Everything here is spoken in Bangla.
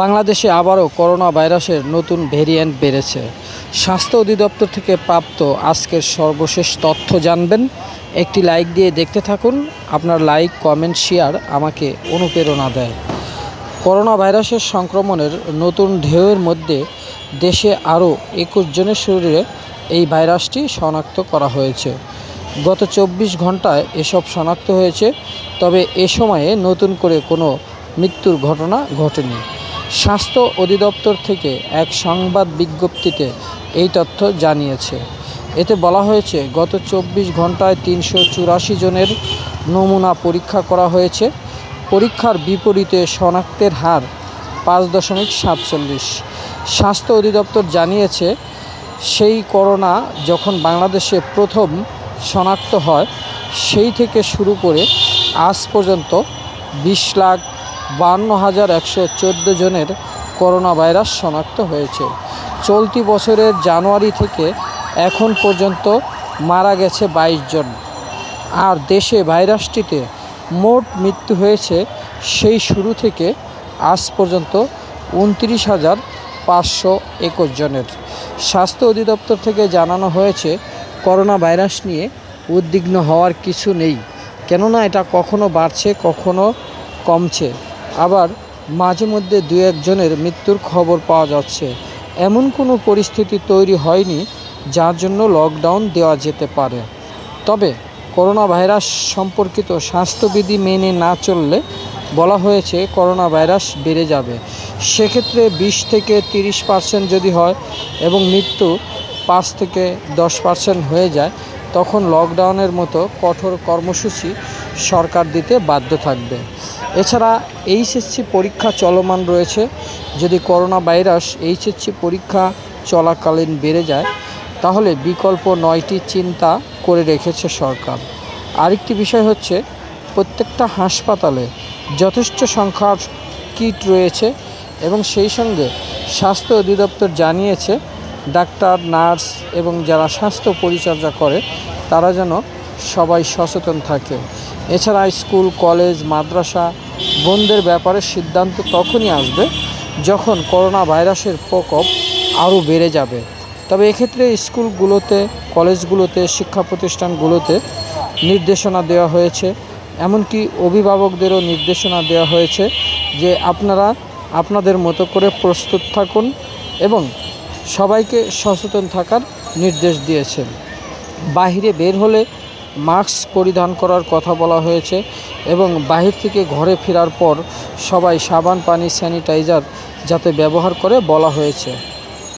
বাংলাদেশে আবারও করোনা ভাইরাসের নতুন ভেরিয়েন্ট বেড়েছে। স্বাস্থ্য অধিদপ্তর থেকে প্রাপ্ত আজকের সর্বশেষ তথ্য জানবেন। একটি লাইক দিয়ে দেখতে থাকুন, আপনার লাইক, কমেন্ট, শেয়ার আমাকে অনুপ্রেরণা দেয়। করোনা ভাইরাসের সংক্রমণের নতুন ঢেউয়ের মধ্যে দেশে আরও একুশ জনের শরীরে এই ভাইরাসটি শনাক্ত করা হয়েছে। গত চব্বিশ ঘন্টায় এসব শনাক্ত হয়েছে, তবে এ সময়ে নতুন করে কোনো মৃত্যুর ঘটনা ঘটেনি। স্বাস্থ্য অধিদপ্তর থেকে এক সংবাদ বিজ্ঞপ্তিতে এই তথ্য জানিয়েছে। এতে বলা হয়েছে, গত চব্বিশ ঘন্টায় তিনশো চুরাশি জনের নমুনা পরীক্ষা করা হয়েছে। পরীক্ষার বিপরীতে শনাক্তের হার পাঁচ দশমিক সাতচল্লিশ। স্বাস্থ্য অধিদপ্তর জানিয়েছে, সেই করোনা যখন বাংলাদেশে প্রথম শনাক্ত হয়, সেই থেকে শুরু করে আজ পর্যন্ত বিশ লাখ বান্ন হাজার একশো চোদ্দ জনের করোনা ভাইরাস শনাক্ত হয়েছে। চলতি বছরের জানুয়ারি থেকে এখন পর্যন্ত মারা গেছে বাইশ জন। আর দেশে ভাইরাসটিতে মোট মৃত্যু হয়েছে সেই শুরু থেকে আজ পর্যন্ত উনত্রিশ হাজার পাঁচশো একুশ জনের। স্বাস্থ্য অধিদপ্তর থেকে জানানো হয়েছে করোনা ভাইরাস নিয়ে উদ্বিগ্ন হওয়ার কিছু নেই। কেননা এটা কখনো বাড়ছে, কখনো কমছে। আবার মাঝে মধ্যে দু একজনের মৃত্যুর খবর পাওয়া যাচ্ছে। এমন কোনো পরিস্থিতি তৈরি হয়নি যার জন্য লকডাউন দেওয়া যেতে পারে। তবে করোনা ভাইরাস সম্পর্কিত স্বাস্থ্যবিধি মেনে না চললে বলা হয়েছে করোনা ভাইরাস বেড়ে যাবে। সেক্ষেত্রে বিশ থেকে তিরিশ পার্সেন্ট যদি হয় এবং মৃত্যু পাঁচ থেকে দশ পার্সেন্ট হয়ে যায়, তখন লকডাউনের মতো কঠোর কর্মসূচি সরকার দিতে বাধ্য থাকবে। এছাড়া এইচএসসি পরীক্ষা চলমান রয়েছে। যদি করোনা ভাইরাস এইচএসসি পরীক্ষা চলাকালীন বেড়ে যায়, তাহলে বিকল্প নয়টি চিন্তা করে রেখেছে সরকার। আরেকটি বিষয় হচ্ছে, প্রত্যেকটা হাসপাতালে যথেষ্ট সংখ্যার কিট রয়েছে এবং সেই সঙ্গে স্বাস্থ্য অধিদপ্তর জানিয়েছে, ডাক্তার, নার্স এবং যারা স্বাস্থ্য পরিচর্যা করে, তারা যেন সবাই সচেতন থাকে। এছাড়া স্কুল কলেজ মাদ্রাসা বন্ধের ব্যাপারে সিদ্ধান্ত তখনই আসবে যখন করোনা ভাইরাসের প্রকোপ আরও বেড়ে যাবে। তবে এক্ষেত্রে স্কুলগুলোতে, কলেজগুলোতে শিক্ষা প্রতিষ্ঠানগুলোতে নির্দেশনা দেওয়া হয়েছে। এমনকি অভিভাবকদেরও নির্দেশনা দেওয়া হয়েছে যে আপনারা আপনাদের মতো করে প্রস্তুত থাকুন এবং সবাইকে সচেতন থাকার নির্দেশ দিয়েছেন। বাহিরে বের হলে মাস্ক পরিধান করার কথা বলা হয়েছে এবং বাহির থেকে ঘরে ফেরার পর সবাই সাবান, পানি, স্যানিটাইজার যাতে ব্যবহার করে বলা হয়েছে।